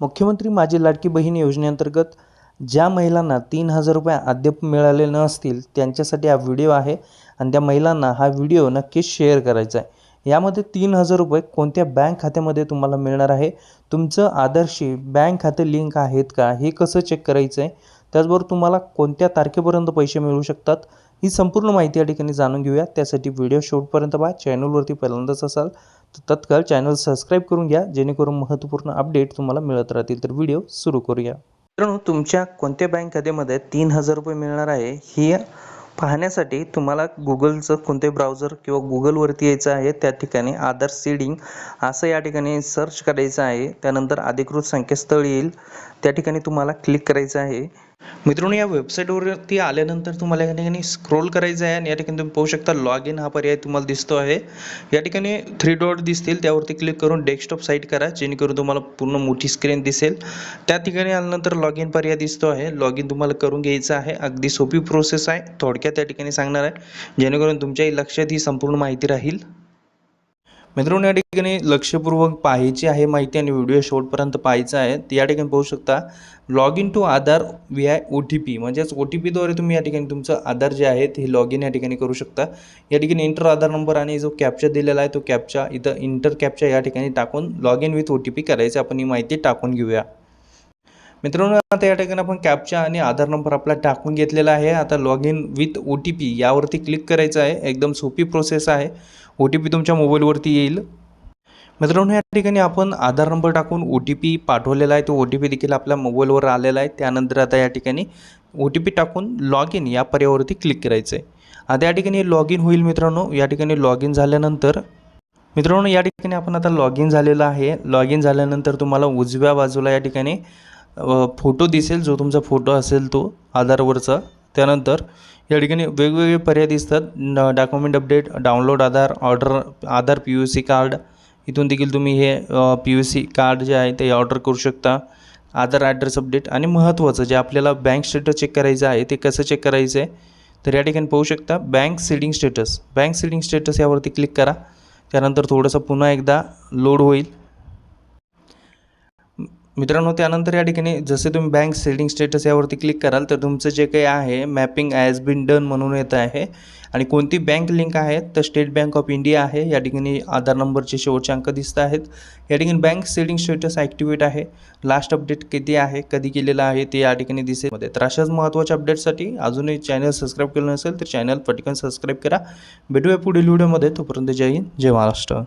मुख्यमंत्री माझी लाडकी बहीण योजनेअंतर्गत ज्या महिलांना तीन हजार रुपये अद्याप मिळाले नसतील त्यांच्यासाठी हा व्हिडिओ आहे आणि त्या महिलांना हा व्हिडिओ नक्कीच शेअर करायचा आहे. यामध्ये तीन हजार रुपये कोणत्या बँक खात्यामध्ये तुम्हाला मिळणार आहे? तुमचं आदर्शी बँक खाते लिंक आहेत का? हे कसं चेक करायचं आहे त्याचबरोबर तुम्हाला कोणत्या तारखेपर्यंत पैसे मिळू शकतात? ही संपूर्ण माहिती या ठिकाणी जाणून घेऊया. त्यासाठी व्हिडिओ शेवटपर्यंत पहा. चॅनलवरती पहिल्यांदाच असाल तर तत्काळ चॅनल सबस्क्राईब करून घ्या. जेणेकरून महत्त्वपूर्ण अपडेट तुम्हाला मिळत राहतील. तर व्हिडिओ सुरू करूया. मित्रांनो तुमच्या कोणत्या बँक खात्यामध्ये तीन हजार रुपये मिळणार आहे ही पाहण्यासाठी तुम्हाला गुगलचं कोणते ब्राउझर किंवा गुगलवरती यायचं आहे त्या ठिकाणी आधार सीडिंग असं या ठिकाणी सर्च करायचं आहे. त्यानंतर अधिकृत संकेतस्थळ येईल. त्या ठिकाणी तुम्हाला क्लिक करायचं आहे. मित्रांनो या वेबसाईटवरती आल्यानंतर तुम्हाला या ठिकाणी स्क्रोल करायचं आहे आणि या ठिकाणी तुम्ही पाहू शकता लॉग इन हा पर्याय तुम्हाला दिसतो आहे. या ठिकाणी थ्री डॉट दिसतील त्यावरती क्लिक करून डेस्कटॉप साईट करा जेणेकरून तुम्हाला पूर्ण मोठी स्क्रीन दिसेल. त्या ठिकाणी आल्यानंतर लॉग इन पर्याय दिसतो आहे. लॉग इन तुम्हाला करून घ्यायचं आहे. अगदी सोपी प्रोसेस आहे. थोडक्यात त्या ठिकाणी सांगणार आहे. जेणेकरून तुमच्याही लक्षात ही संपूर्ण माहिती राहील. मित्रांनो या ठिकाणी लक्षपूर्वक पाहायची आहे माहिती आणि व्हिडिओ शेवटपर्यंत पाहायचा आहे या ठिकाणी पाहू शकता log in to Aadhaar V I O T P म्हणजेच ओ टी पीद्वारे तुम्ही या ठिकाणी तुमचं आधार जे आहे ते लॉग इन या ठिकाणी करू शकता. या ठिकाणी इंटर आधार नंबर आणि जो कॅप्चा दिलेला आहे तो कॅप्चा इथं इंटर कॅप्चा या ठिकाणी टाकून log in with O T P करायचं आपण ही माहिती टाकून घेऊया. मित्रांनो आता या ठिकाणी आपण कॅपचा आणि आधार नंबर आपला टाकून घेतलेला आहे. आता log in with O T P यावरती क्लिक करायचं आहे. एकदम सोपी प्रोसेस आहे. ओ टी पी तुमच्या मोबाईलवरती येईल. मित्रांनो या ठिकाणी आपण आधार नंबर टाकून ओ टी पी पाठवलेला आहे. तो ओ टी पी देखील आपल्या मोबाईलवर आलेला आहे. त्यानंतर आता या ठिकाणी ओ टी पी टाकून लॉग इन या पर्यायावरती क्लिक करायचं आहे आता या ठिकाणी लॉग इन होईल मित्रांनो. या ठिकाणी लॉग इन झाल्यानंतर मित्रांनो या ठिकाणी आपण आता लॉग इन झालेलं आहे. लॉग इन झाल्यानंतर तुम्हाला उजव्या बाजूला या ठिकाणी फोटो दिसेल जो तुमचा फोटो असेल तो आधारवरचा. त्यानंतर या ठिकाणी वेगवेगळे पर्याय दिसतात. Document update download Aadhaar order Aadhaar P U C card इथून देखील तुम्ही हे पी यू सी कार्ड जे आहे ते ऑर्डर करू शकता. आधार ॲड्रेस अपडेट आणि महत्त्वाचं जे आपल्याला बँक स्टेटस चेक करायचं आहे ते कसं चेक करायचं आहे तर या ठिकाणी पाहू शकता bank seeding status bank seeding status यावरती क्लिक करा. त्यानंतर थोडंसं पुन्हा एकदा लोड होईल. मित्रांनो त्यानंतर या ठिकाणी जसे तुम्ही बँक सेटिंग स्टेटस यावरती क्लिक कराल तर तुमचं जे काही आहे मॅपिंग ॲज बिन डन म्हणून येत आहे. आणि कोणती बँक लिंक आहे तर स्टेट बँक ऑफ इंडिया आहे. या ठिकाणी आधार नंबरचे शेवटचे अंक दिसत आहेत. या ठिकाणी बँक सेटिंग स्टेटस ॲक्टिवेट आहे. लास्ट अपडेट किती आहे कधी केलेलं आहे ते या ठिकाणी दिसेल. मध्ये तर अशाच महत्त्वाच्या अपडेटसाठी अजूनही चॅनल सबस्क्राईब केलं नसेल तर चॅनल पटकन सबस्क्राईब करा. भेटूया पुढील व्हिडिओमध्ये तोपर्यंत जय हिंद जय महाराष्ट्र.